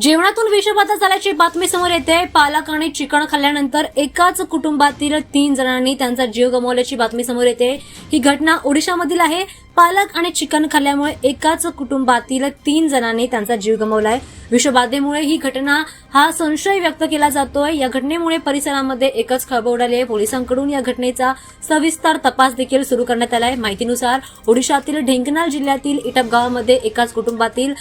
जेवणातून विषबाधा झाल्याची बातमी समोर येते. पालक आणि चिकन खाल्ल्यानंतर एकाच कुटुंबातील तीन जणांनी त्यांचा जीव गमावल्याची बातमी समोर येते. ही घटना ओडिशामधील आहे. पालक आणि चिकन खाल्ल्यामुळे एकाच कुटुंबातील तीन जणांनी त्यांचा जीव गमावलाय. विषबाधेमुळे ही घटना हा संशय व्यक्त केला जातोय. या घटनेमुळे परिसरामध्ये एकच खळबळ उडाली आहे. पोलिसांकडून या घटनेचा सविस्तर तपास देखील सुरू करण्यात आलाय. माहितीनुसार ओडिशातील ढेंकनाल जिल्ह्यातील इटप गावामध्ये एकाच कुटुंबातील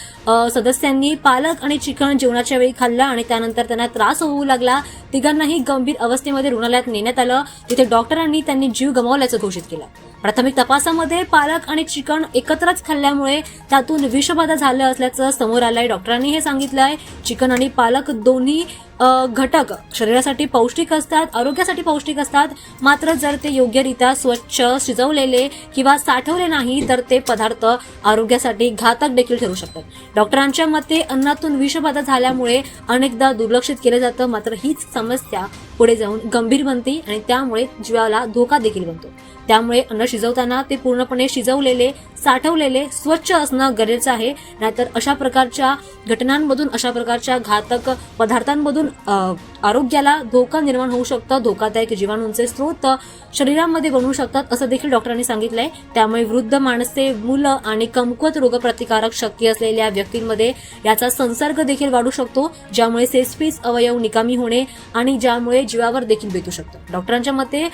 सदस्यांनी पालक आणि चिकन जेवणाच्या वेळी खाल्लं आणि त्यानंतर त्यांना त्रास होऊ लागला. तिघांनाही गंभीर अवस्थेमध्ये रुग्णालयात नेण्यात आलं. तिथे डॉक्टरांनी त्यांनी जीव गमावल्याचं घोषित केलं. प्राथमिक तपासामध्ये पालक आणि चिकन एकत्रच खाल्ल्यामुळे त्यातून विषबाधा झालं असल्याचं समोर आलंय. डॉक्टरांनी हे सांगितलंय. चिकन आणि पालक दोन्ही घटक शरीरासाठी पौष्टिक असतात आरोग्यासाठी पौष्टिक असतात. मात्र जर ते योग्यरित्या स्वच्छ शिजवलेले किंवा साठवले नाही तर ते पदार्थ आरोग्यासाठी घातक देखील ठरू शकतात. डॉक्टरांच्या मते अन्नातून विषबाधा झाल्यामुळे अनेकदा दुर्लक्षित केलं जातं. मात्र हीच समस्या पुढे जाऊन गंभीर बनते आणि त्यामुळे जीवाला धोका देखील बनतो. त्यामुळे अन्न शिजवताना ते पूर्णपणे शिजवलेले साठवलेले स्वच्छ असणं गरजेचं आहे. नाहीतर अशा प्रकारच्या घटनांमधून अशा प्रकारच्या घातक पदार्थांमधून आरोग्याला धोका निर्माण होऊ शकतं धोकादायक जीवाणूंचे स्रोत शरीरामध्ये बनवू शकतात असं देखील डॉक्टरांनी सांगितलंय. त्यामुळे वृद्ध माणसे मुलं आणि कमकुवत रोगप्रतिकारक शक्ती असलेल्या व्यक्तींमध्ये याचा संसर्ग देखील वाढू शकतो ज्यामुळे सेस्पीस अवयव निकामी होणे आणि ज्यामुळे जीवावर देखील बेतू शकतं. डॉक्टरांच्या मते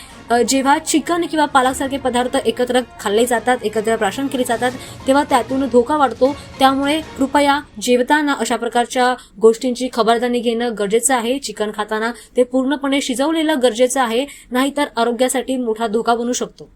जेव्हा चिकन किंवा पालकसारखे पदार्थ एकत्र खाल्ले जातात एकत्र प्राशन केले जातात तेव्हा त्यातून धोका वाढतो. त्यामुळे कृपया जेवताना अशा प्रकारच्या गोष्टींची खबरदारी घेणं गरजेचं आहे. चिकन खाताना ते पूर्णपणे शिजवलेलं गरजेचं आहे. नाहीतर आरोग्यासाठी मोठा धोका बनू शकतो.